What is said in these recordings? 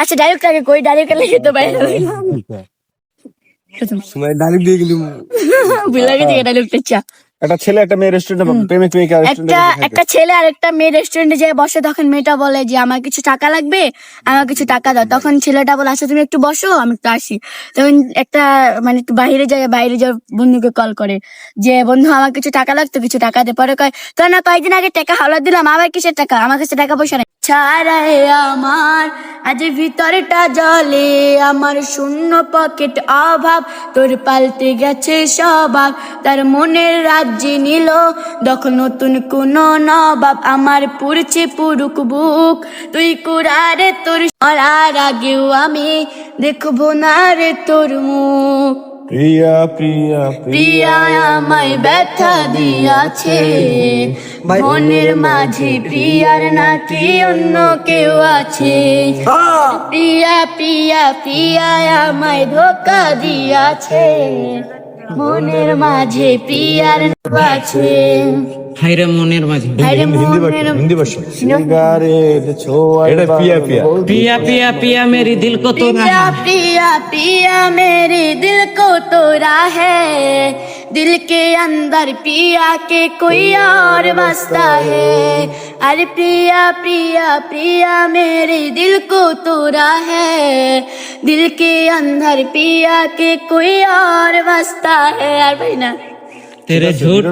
আচ্ছা ডাইরেক্ট আগে কই? ডাইরেক্ট লেগে তো বাইরে সময় ডালিম দিয়ে কিন্তু ভুলে গেছি ডাইরেক্ট ইচ্ছা একটা ছেলে একটা মেয়ে রেস্টুরেন্টে প্রেমিক প্রেমিকা একটা একটা ছেলে আর একটা মেয়ে রেস্টুরেন্টে যেয়ে বসে তখন মেয়েটা বলে যে আমার কিছু টাকা লাগবে? আমার কিছু টাকা দাও। তখন ছেলেটা বলে আচ্ছা তুমি একটু বসো আমি একটু আসি। তখন একটা মানে একটু বাইরে যায় বাইরে যাওয়ার বন্ধুকে কল করে যে বন্ধু আমার কিছু টাকা লাগতো কিছু টাকা দে। পরে কয় তো না কয়েকদিন আগে টাকা হাওলা দিলাম আবার কিসের টাকা? আমার কাছে টাকা পয়সা নেই ছাড়াই আমার। আজ ভিতরটা জলে আমার শূন্য পকেট অভাব। তোর পাল্টে গেছে স্বভাব, তার মনের রাজ্যে নিল। দখল নতুন কোন নবাব আমার পুরছে পুরুক বুক। তুই কুড়ারে তোর মরার আগেও আমি দেখব না রে তোর মুখ। প্রিয়া প্রিয়া প্রিয়া আমায় ব্যথা দিয়াছে। মনের মাঝে প্রিয়ার নাকি অন্য কেউ আছে। প্রিয়া প্রিয়া প্রিয়া আমায় ধোকা দিয়াছে। মনের মাঝে প্রিয়ার আছে। হাইরে মনের মাঝে আরে মনের হিন্দি ভাষা সিগারেট ছোঁয়া এটা পিয়া পিয়া পিয়া পিয়া পিয়া মেরি দিল কো তো प्रिया प्रिया प्रिया मेरे दिल को तोड़ा है दिल के अंदर पिया के कोई और बसता है अरे प्रिया प्रिया प्रिया मेरे दिल को तोड़ा है दिल के अंदर पिया के कोई और बसता है यार भाई ना তেরে ঝুট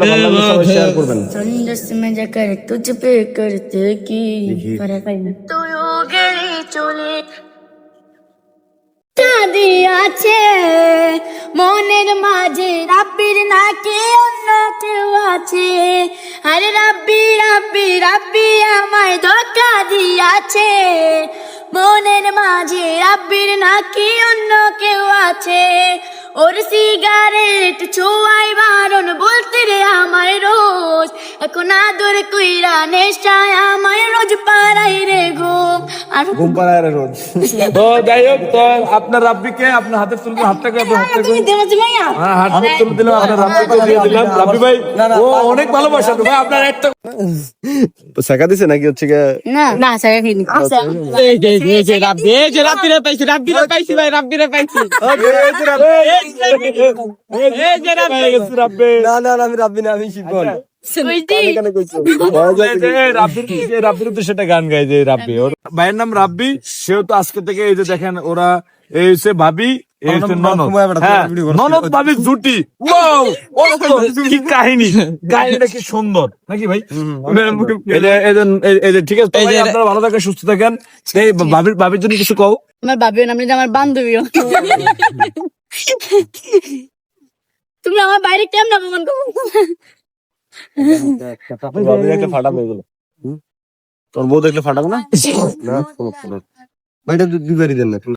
আছে মনের মাঝে রাব্বির নাকি অন্য কেউ আছে। আরে রাব্বি রাব্বি রাব্বি আমায় ধোকা দিয়াছে। মনের মাঝে রাব্বির নাকি অন্য কেউ আছে। ওর সিগারেট ছোঁয়াই বারণ বলতে রে আমায় রোজ এখন আদর কইরা নেশায় আমায় রোজ পাড়াই রে ঘুম। আর ঘুম পাড়ায় রে রোজ। তো যাই হোক তো আপনার রাব্বিকে আপনার হাতে তুলবে হাতটাকে আপনার হাতটাকে তুমি দেমাজি মাইয়া হ্যাঁ হাত তুলে দিলাম আপনার রাব্বিকে দিয়ে দিলাম। রাব্বি ভাই ও অনেক ভালোবাসা তো। ভাই আপনার একটা দিছে নাকি হচ্ছে না না স্যার এখানে এই যে এই যে রাব্বি এই যে রাব্বিরে পাইছি রাব্বিরে পাইছি ভাই রাব্বিরে পাইছি। এই যে রাব্বি। রাব্বি। না না না, আমি রাব্বি না আমি শিবন রাব্বির যে রাব্বির সেটা গান গায় যে রাব্বি। ওর ভাইয়ের নাম রাব্বি সেও তো আজকে থেকে এই যে দেখেন ওরা এই হচ্ছে ভাবি ননদ। হ্যাঁ, ভাবি জুটি। ওয়াও! ও তো কি কাহিনী? কাহিনীটা কি সুন্দর। নাকি ভাই? এই যে- এই যে- এই- এই যে ঠিক আছে আপনারা ভালো থাকেন সুস্থ থাকেন। এই ভাবির ভাবির জন্য কিছু কও। আমার বাবিও নাম আমার বান্ধবীও। তুমি আমার বাইরে কেমন অপমান করো? ভাবির একটা ফাটা। হয়ে গেল। তোর বউ দেখলে ফাটাবো না? না ভাইটা দুইবারই দেন না।